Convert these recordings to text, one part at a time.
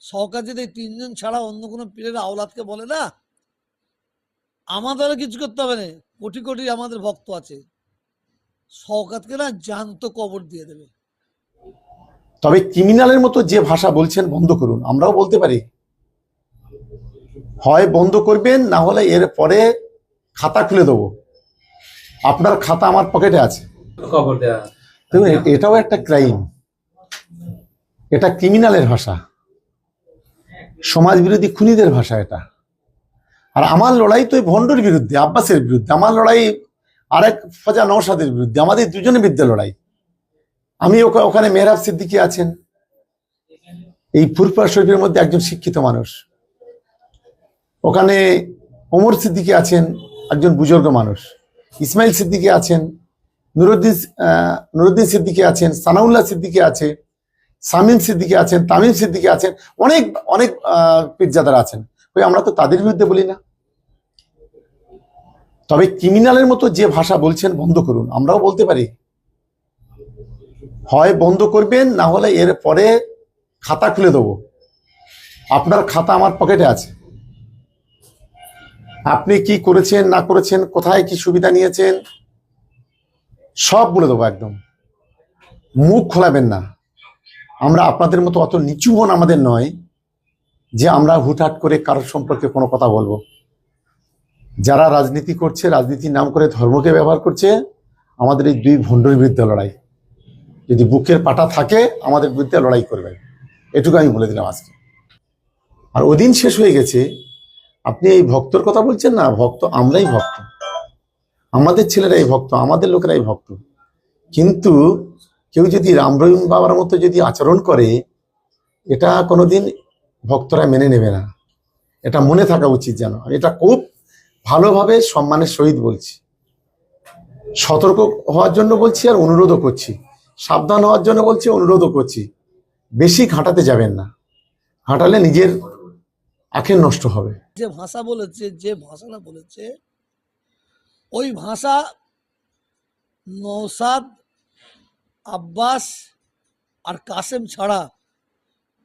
সরকার যদি এই তিনজন ছাড়া অন্য কোনো পীরের আওলাদকে বলে না আমাদেরও কিছু করতে হবে না। কোটি কোটি আমাদের ভক্ত আছে। শওকাতকে না জ্যান্ত কবর দিয়ে দেবে। তবে ক্রিমিনালের মতো যে ভাষা বলছেন বন্ধ করুন আমরাও বলতে পারি। হয় বন্ধ করবেন না হলে এর পরে খাতা খুলে দেবো। আপনার খাতা আমার পকেটে আছে। দেখুন এটাও একটা ক্রাইম। এটা ক্রিমিনালের ভাষা। সমাজ বিরোধী খুনিদের ভাষা এটা। আর আমার লড়াই তো ভণ্ডর বিরুদ্ধে, আব্বাসের বিরুদ্ধে। আমার লড়াই আরেক ফজা নৌসাদের বিরুদ্ধে, আমাদের দুজনের বিরুদ্ধে লড়াই। আমি ওখানে মেহরাব সিদ্দিকি আছেন। এই ফুরফুরা শরীফের মধ্যে একজন শিক্ষিত মানুষ। ওখানে ওমর সিদ্দিকি আছেন, একজন বুজুর্গ মানুষ। ইসমাইল সিদ্দিকি আছেন, নুরুদ্দিন নুরুদ্দিন সিদ্দিকি আছেন, সানাউল্লাহ সিদ্দিকি আছে। সামিন সিদ্দিকি আছেন, তামিম সিদ্দিকি আছেন, অনেক অনেক পীরজাদারা আছেন। ওই আমরা তো তাদের বিরুদ্ধে বলি না। তবে ক্রিমিনালের মতো যে ভাষা বলছেন, বন্ধ করুন। আমরাও বলতে পারি। হয় বন্ধ করবেন, না হলে এর পরে খাতা খুলে দেবো। আপনার খাতা আমার পকেটে আছে। আপনি কি করেছেন, না করেছেন, কোথায় কি সুবিধা নিয়েছেন, সব বলে দেবো একদম। মুখ খোলাবেন না। আমরা আপনাদের মতো অত নিচু মন আমাদের নয় যে আমরা হুটহাট করে কারোর সম্পর্কে কোনো কথা বলব। যারা রাজনীতি করছে, রাজনীতির নাম করে ধর্মকে ব্যবহার করছে, আমাদের এই দুই ভণ্ডের বিরুদ্ধে লড়াই। যদি বুকের পাটা থাকে, আমাদের বিরুদ্ধে লড়াই করবেন। এটুকু আমি বলে দিলাম আজকে। আর ওদিন শেষ হয়ে গেছে। আপনি এই ভক্তর কথা বলছেন না? ভক্ত আমরাই ভক্ত। আমাদের ছেলেরাই ভক্ত, আমাদের লোকেরাই ভক্ত। কিন্তু কেউ যদি রাম রহিম বাবার মতো যদি আচরণ করে, এটা কোনোদিন ভক্তরা মেনে নেবে না। এটা মনে থাকা উচিত যেন। এটা খুব ভালোভাবে সম্মানের সহিত বলছি। সতর্ক হওয়ার জন্য বলছি আর অনুরোধও করছি। সাবধান হওয়ার জন্য বলছি, অনুরোধও করছি। বেশি ঘাটাতে যাবেন না। ঘাটালে নিজের আখের নষ্ট হবে। যে ভাষা বলেছে, যে ভাষাটা বলেছে, ওই ভাষা নৌসাদ আব্বাস আর কাসেম ছাড়া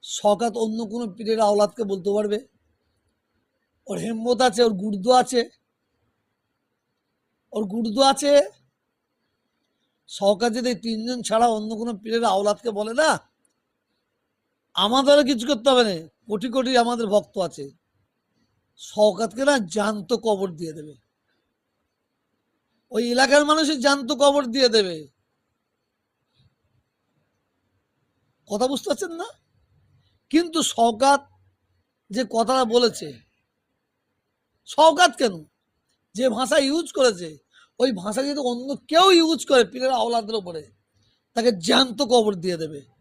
শকাত অন্য কোনো পীরের আওলাদকে বলতে পারবে? ওর হেম্মত আছে, ওর গুর্দু আছে। ওর গুর্দু আছে। শওকাত যদি তিনজন ছাড়া অন্য কোনো পীরের আওলাদকে বলে না, আমাদেরও কিছু করতে হবে না। কোটি কোটি আমাদের ভক্ত আছে। শওকাতকে না জ্যান্ত কবর দিয়ে দেবে। ওই এলাকার মানুষের জ্যান্ত কবর দিয়ে দেবে। কথা বুঝতে পারছেন না? কিন্তু শওকাত যে কথাটা বলেছে শওকাত কেন? যে ভাষা ইউজ করেছে, ওই ভাষা যদি অন্য কেউ ইউজ করে, পীরের আওলাদের উপরে, তাকে জ্যান্ত কবর দিয়ে দেবে।